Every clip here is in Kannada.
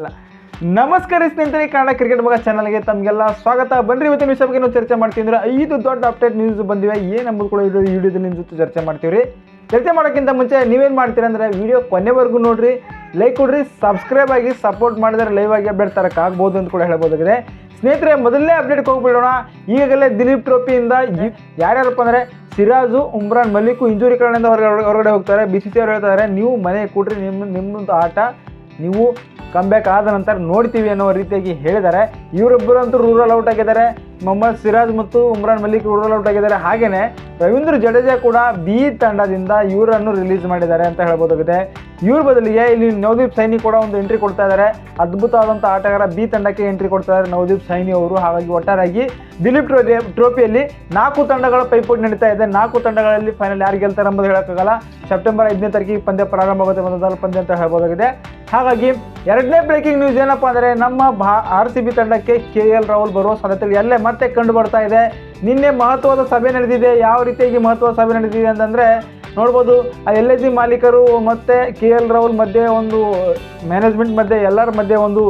ಇಲ್ಲ. ನಮಸ್ಕಾರ ಸ್ನೇಹಿತರೆ ಕನ್ನಡ ಕ್ರಿಕೆಟ್ ಬಗ್ಗೆ ಚಾನಲ್ಗೆ ತಮಗೆಲ್ಲ ಸ್ವಾಗತ. ಬನ್ರಿ, ಇವತ್ತಿನ ವಿಷಯ ಬಗ್ಗೆ ನಾವು ಚರ್ಚೆ ಮಾಡ್ತೀವಿ ಅಂದರೆ ಐದು ದೊಡ್ಡ ಅಪ್ಡೇಟ್ ನ್ಯೂಸ್ ಬಂದಿವೆ. ಏನು ಎಂಬುದು ಕೂಡ ಇದು ವಿಡಿಯೋದಲ್ಲಿ ನಿಮ್ಮ ಜೊತೆ ಚರ್ಚೆ ಮಾಡ್ತೀವಿ ರೀ ಚರ್ಚೆ ಮಾಡೋಕ್ಕಿಂತ ಮುಂಚೆ ನೀವೇನು ಮಾಡ್ತೀರಾ ಅಂದರೆ ವಿಡಿಯೋ ಕೊನೆವರೆಗೂ ನೋಡಿರಿ ಲೈಕ್ ಕೊಡ್ರಿ ಸಬ್ಸ್ಕ್ರೈಬ್ ಆಗಿ ಸಪೋರ್ಟ್ ಮಾಡಿದರೆ ಲೈವ್ ಆಗಿ ಅಪ್ಡೇಟ್ ತರಕ್ಕಾಗ್ಬೋದು ಅಂತ ಕೂಡ ಹೇಳ್ಬೋದಾಗಿದೆ ಸ್ನೇಹಿತರೆ ಮೊದಲನೇ ಅಪ್ಡೇಟ್ ಹೋಗ್ಬಿಡೋಣ. ಈಗಾಗಲೇ ದಿಲೀಪ್ ಟ್ರೋಫಿಯಿಂದ ಯಾರ್ಯಾರಪ್ಪ ಅಂದರೆ ಸಿರಾಜು, ಉಮ್ರಾನ್, ಮಲ್ಲಿಕು ಇಂಜುರಿ ಕಾರಣದಿಂದ ಹೊರಗಡೆ ಹೊರಗಡೆ ಹೋಗ್ತಾರೆ. ಬಿ ಸಿ ಸಿ ಅವ್ರು ಹೇಳ್ತಾರೆ ನೀವು ಮನೆಗೆ ಕೊಡ್ರಿ ನಿಮ್ಮ ನಿಮ್ಮದು ಆಟ. ನೀವು ಕಮ್ಬ್ಯಾಕ್ ಆದ ನಂತರ ನೋಡ್ತೀವಿ ಅನ್ನೋ ರೀತಿಯಾಗಿ ಹೇಳಿದ್ದಾರೆ. ಇವರಿಬ್ಬರಂತೂ ರೂರಲ್ ಔಟ್ ಆಗಿದ್ದಾರೆ. ಮೊಹಮ್ಮದ್ ಸಿರಾಜ್ ಮತ್ತು ಉಮ್ರಾನ್ ಮಲ್ಲಿಕ್ ರೂರಲ್ ಔಟ್ ಆಗಿದ್ದಾರೆ. ಹಾಗೆಯೇ ರವೀಂದ್ರ ಜಡೇಜಾ ಕೂಡ ಬಿ ತಂಡದಿಂದ ಇವರನ್ನು ರಿಲೀಸ್ ಮಾಡಿದ್ದಾರೆ ಅಂತ ಹೇಳ್ಬೋದಾಗಿದೆ. ಇವ್ರ ಬದಲಿಗೆ ಇಲ್ಲಿ ನವದೀಪ್ ಸೈನಿ ಕೂಡ ಒಂದು ಎಂಟ್ರಿ ಕೊಡ್ತಾ ಇದ್ದಾರೆ. ಅದ್ಭುತವಾದಂಥ ಆಟಗಾರ ಬಿ ತಂಡಕ್ಕೆ ಎಂಟ್ರಿ ಕೊಡ್ತಾ ಇದ್ದಾರೆ ನವದೀಪ್ ಸೈನಿ ಅವರು. ಹಾಗಾಗಿ ಒಟ್ಟಾರಾಗಿ ದಿಲೀಪ್ ಟ್ರೋಫಿ ಟ್ರೋಫಿಯಲ್ಲಿ ನಾಲ್ಕು ತಂಡಗಳ ಪೈಪೋಟಿ ನಡೀತಾ ಇದೆ. ನಾಲ್ಕು ತಂಡಗಳಲ್ಲಿ ಫೈನಲ್ ಯಾರು ಗೆಲ್ತಾರೆ ಎಂಬುದು ಹೇಳೋಕ್ಕಾಗಲ್ಲ. ಸೆಪ್ಟೆಂಬರ್ ಐದನೇ ತಾರೀಕಿಗೆ ಪಂದ್ಯ ಪ್ರಾರಂಭ ಆಗುತ್ತೆ ಪಂದ್ಯ ಅಂತ ಹೇಳ್ಬೋದಾಗಿದೆ. ಹಾಗಾಗಿ ಎರಡನೇ ಬ್ರೇಕಿಂಗ್ ನ್ಯೂಸ್ ಏನಪ್ಪ ಅಂದರೆ ನಮ್ಮ ಭಾ ಆರ್ ಸಿ ಬಿ ತಂಡಕ್ಕೆ ಕೆ ಎಲ್ ರಾಹುಲ್ ಬರುವ ಸಾಧ್ಯತೆಗಳು ಎಲ್ಲೇ ಮತ್ತೆ ಕಂಡು ಬರ್ತಾ ಇದೆ. ನಿನ್ನೆ ಮಹತ್ವದ ಸಭೆ ನಡೆದಿದೆ. ಯಾವ ರೀತಿಯಾಗಿ ಮಹತ್ವದ ಸಭೆ ನಡೆದಿದೆ ಅಂತಂದರೆ ನೋಡ್ಬೋದು, ಆ ಎಲ್ ಐ ಸಿ ಮಾಲೀಕರು ಮತ್ತು ಕೆ ಎಲ್ ರಾಹುಲ್ ಮಧ್ಯೆ ಒಂದು ಮ್ಯಾನೇಜ್ಮೆಂಟ್ ಮಧ್ಯೆ, ಎಲ್ಲರ ಮಧ್ಯೆ ಒಂದು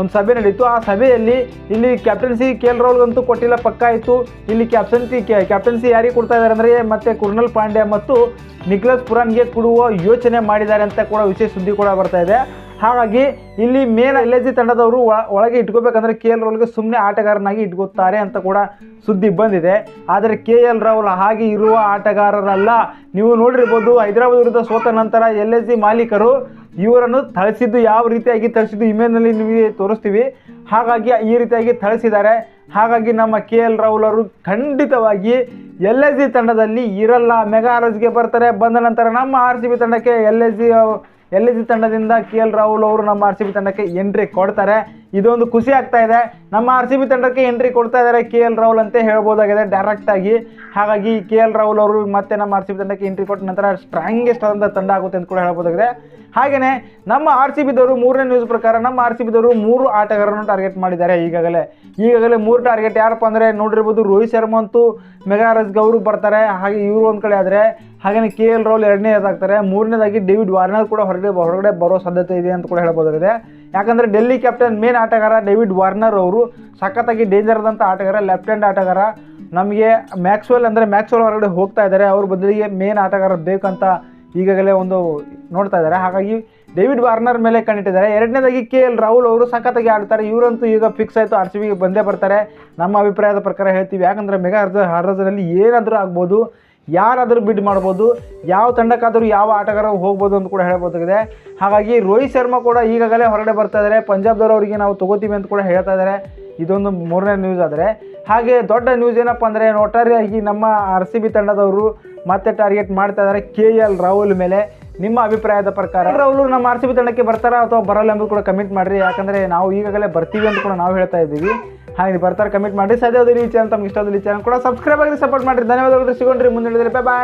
ಒಂದು ಸಭೆ ನಡೀತು ಆ ಸಭೆಯಲ್ಲಿ ಇಲ್ಲಿ ಕ್ಯಾಪ್ಟನ್ಸಿ ಕೆ ಎಲ್ ರಾಹುಲ್ಗಂತೂ ಕೊಟ್ಟಿಲ್ಲ, ಪಕ್ಕ ಆಯಿತು ಇಲ್ಲಿ ಕ್ಯಾಪ್ಟನ್ಸಿ ಕ್ಯಾಪ್ಟನ್ಸಿ ಯಾರಿಗೆ ಕೊಡ್ತಾ ಇದ್ದಾರೆ ಅಂದರೆ ಮತ್ತೆ ಕುರ್ನಲ್ ಪಾಂಡ್ಯ ಮತ್ತು ನಿಕ್ಲಸ್ ಪುರಾನ್ಗೆ ಕೊಡುವ ಯೋಚನೆ ಮಾಡಿದ್ದಾರೆ ಅಂತ ಕೂಡ ವಿಶೇಷ ಸುದ್ದಿ ಕೂಡ ಬರ್ತಾ ಇದೆ. ಹಾಗಾಗಿ ಇಲ್ಲಿ ಮೇನ್ ಎಲ್ ಎಸ್ ತಂಡದವರು ಒಳಗೆ ಇಟ್ಕೋಬೇಕಂದ್ರೆ ಕೆ ಎಲ್ ರಾಹುಲ್ಗೆ ಸುಮ್ಮನೆ ಆಟಗಾರನಾಗಿ ಇಟ್ಕೋತಾರೆ ಅಂತ ಕೂಡ ಸುದ್ದಿ ಬಂದಿದೆ. ಆದರೆ ಕೆ ಎಲ್ ರಾಹುಲ್ ಹಾಗೆ ಇರುವ ಆಟಗಾರರಲ್ಲ. ನೀವು ನೋಡಿರ್ಬೋದು ಹೈದರಾಬಾದ್ ವಿರುದ್ಧ ಸೋತ ನಂತರ ಎಲ್ ಎಸ್ ಮಾಲೀಕರು ಇವರನ್ನು ಥಳಿಸಿದ್ದು ಯಾವ ರೀತಿಯಾಗಿ ಥಳಿಸಿದ್ದು ಇಮೇಲ್ನಲ್ಲಿ ನಿಮಗೆ ತೋರಿಸ್ತೀವಿ. ಹಾಗಾಗಿ ಈ ರೀತಿಯಾಗಿ ಥಳಿಸಿದ್ದಾರೆ. ಹಾಗಾಗಿ ನಮ್ಮ ಕೆ ಎಲ್ ರಾಹುಲ್ ಅವರು ಖಂಡಿತವಾಗಿ ಎಲ್ ಎಸ್ ಜಿ ತಂಡದಲ್ಲಿ ಇರಲ್ಲ. ಮೆಗಾ ಆರ್ಸ್ಗೆ ಬರ್ತಾರೆ. ಬಂದ ನಂತರ ನಮ್ಮ ಆರ್ ಸಿ ಬಿ ತಂಡಕ್ಕೆ L S G L S G ತಂಡದಿಂದ ಕೆ ಎಲ್ ರಾಹುಲ್ ಅವರು ನಮ್ಮ ಆರ್ ಸಿ ತಂಡಕ್ಕೆ ಎಂಟ್ರಿ ಕೊಡ್ತಾರೆ. ಇದೊಂದು ಖುಷಿ ಆಗ್ತಾ ಇದೆ. ನಮ್ಮ ಆರ್ ಸಿ ಬಿ ತಂಡಕ್ಕೆ ಎಂಟ್ರಿ ಕೊಡ್ತಾ ಇದ್ದಾರೆ ಕೆ ಎಲ್ ರಾಹುಲ್ ಅಂತ ಹೇಳ್ಬೋದಾಗಿದೆ ಡೈರೆಕ್ಟಾಗಿ ಹಾಗಾಗಿ ಕೆ ಎಲ್ ರಾಹುಲ್ ಅವರು ಮತ್ತೆ ನಮ್ಮ ಆರ್ ಸಿ ಬಿ ತಂಡಕ್ಕೆ ಎಂಟ್ರಿ ಕೊಟ್ಟ ನಂತರ ಸ್ಟ್ರಾಂಗೆಸ್ಟ್ ಆದಂಥ ತಂಡ ಆಗುತ್ತೆ ಅಂತ ಕೂಡ ಹೇಳ್ಬೋದಾಗಿದೆ. ಹಾಗೆಯೇ ನಮ್ಮ ಆರ್ ಸಿ ಬಿದವರು ಮೂರನೇ ನ್ಯೂಸ್ ಪ್ರಕಾರ ನಮ್ಮ ಆರ್ ಸಿ ಬಿದವರು ಮೂರು ಆಟಗಾರರನ್ನು ಟಾರ್ಗೆಟ್ ಮಾಡಿದ್ದಾರೆ ಈಗಾಗಲೇ. ಈಗಾಗಲೇ ಮೂರು ಟಾರ್ಗೆಟ್ ಯಾರಪ್ಪ ಅಂದರೆ ನೋಡಿರ್ಬೋದು ರೋಹಿತ್ ಶರ್ಮಾ ಅಂತೂ ಮೆಗಾ ಗೌರು ಬರ್ತಾರೆ. ಹಾಗೆ ಇವರು ಒಂದು ಕಡೆ ಆದರೆ ಹಾಗೆಯೇ ಕೆ ಎಲ್ ರಾಹುಲ್ ಎರಡನೇದಾಗ್ತಾರೆ. ಮೂರನೇದಾಗಿ ಡೇವಿಡ್ ವಾರ್ನರ್ ಕೂಡ ಹೊರಗಡೆ ಹೊರಗಡೆ ಬರೋ ಸಾಧ್ಯತೆ ಇದೆ ಅಂತ ಕೂಡ ಹೇಳ್ಬೋದಾಗಿದೆ. ಯಾಕಂದರೆ ಡೆಲ್ಲಿ ಕ್ಯಾಪ್ಟನ್ ಮೇನ್ ಆಟಗಾರ ಡೇವಿಡ್ ವಾರ್ನರ್ ಅವರು ಸಖತ್ತಾಗಿ ಡೇಂಜರ್ ಆದಂಥ ಆಟಗಾರ ಲೆಫ್ಟ್ ಹ್ಯಾಂಡ್ ಆಟಗಾರ. ನಮಗೆ ಮ್ಯಾಕ್ಸ್ವೆಲ್ ಅಂದರೆ ಮ್ಯಾಕ್ಸ್ವೆಲ್ ಹೊರಗಡೆ ಹೋಗ್ತಾ ಇದ್ದಾರೆ. ಅವ್ರ ಬದಲಿಗೆ ಮೇನ್ ಆಟಗಾರ ಬೇಕಂತ ಈಗಾಗಲೇ ಒಂದು ನೋಡ್ತಾ ಇದ್ದಾರೆ. ಹಾಗಾಗಿ ಡೇವಿಡ್ ವಾರ್ನರ್ ಮೇಲೆ ಕಂಡಿಟ್ಟಿದ್ದಾರೆ ಎರಡನೇದಾಗಿ ಕೆ ಎಲ್ ರಾಹುಲ್ ಅವರು ಸಖತ್ತಾಗಿ ಆಡ್ತಾರೆ. ಇವರಂತೂ ಈಗ ಫಿಕ್ಸ್ ಆಯಿತು. ಆರ್ ಸಿ ಬಿಗೆ ಬಂದೇ ಬರ್ತಾರೆ. ನಮ್ಮ ಅಭಿಪ್ರಾಯದ ಪ್ರಕಾರ ಹೇಳ್ತೀವಿ. ಯಾಕಂದರೆ ಮೆಗಾ ಹರ್ಜ ಹರ್ಜನಲ್ಲಿ ಏನಾದರೂ ಆಗ್ಬೋದು. ಯಾರಾದರೂ ಬಿಡ್ ಮಾಡ್ಬೋದು, ಯಾವ ತಂಡಕ್ಕಾದರೂ ಯಾವ ಆಟಗಾರ ಹೋಗ್ಬೋದು ಅಂತ ಕೂಡ ಹೇಳ್ಬೋದಾಗಿದೆ ಹಾಗಾಗಿ ರೋಹಿತ್ ಶರ್ಮಾ ಕೂಡ ಈಗಾಗಲೇ ಹೊರಗಡೆ ಬರ್ತಾ ಇದ್ದಾರೆ. ಪಂಜಾಬ್ದವ್ರು ಅವರಿಗೆ ನಾವು ತಗೋತೀವಿ ಅಂತ ಕೂಡ ಹೇಳ್ತಾ ಇದ್ದಾರೆ. ಇದೊಂದು ಮೂರನೇ ನ್ಯೂಸ್ ಆದರೆ. ಹಾಗೆ ದೊಡ್ಡ ನ್ಯೂಸ್ ಏನಪ್ಪ ಅಂದರೆ ಒಟ್ಟಾರೆಯಾಗಿ ನಮ್ಮ ಆರ್ ಸಿ ಬಿ ತಂಡದವರು ಮತ್ತೆ ಟಾರ್ಗೆಟ್ ಮಾಡ್ತಾ ಇದ್ದಾರೆ ಕೆ ಎಲ್ ರಾಹುಲ್ ಮೇಲೆ. ನಿಮ್ಮ ಅಭಿಪ್ರಾಯದ ಪ್ರಕಾರ? ಅವರು ನಮ್ಮ ಆರ್ ಸಿ ಬಿ ತಂಡಕ್ಕೆ ಬರ್ತಾರಾ ಅಥವಾ ಬರಲ್ಲ ಎಂಬುದು ಕೂಡ ಕಮೆಂಟ್ ಮಾಡಿರಿ. ಯಾಕಂದರೆ ನಾವು ಈಗಾಗಲೇ ಬರ್ತೀವಿ ಅಂತ ಕೂಡ ನಾವು ಹೇಳ್ತಾ ಇದ್ದೀವಿ. ಹಾಗೆ ಬರ್ತಾರೆ ಕಮೆಂಟ್ ಮಾಡಿ ಸದ್ಯದಲ್ಲಿ ಈ ಚಾನಲ್ ತಮ್ಗೆ ಇಷ್ಟ ಚಾನಲ್ ಕೂಡ ಸಬ್ಸ್ಕ್ರೈಬ್ ಆಗಿ ಸಪೋರ್ಟ್ ಮಾಡಿರಿ. ಧನ್ಯವಾದಗಳು, ಸಿಗೋಣ್ರಿ ಮುಂದಿನ ಬಾಯ್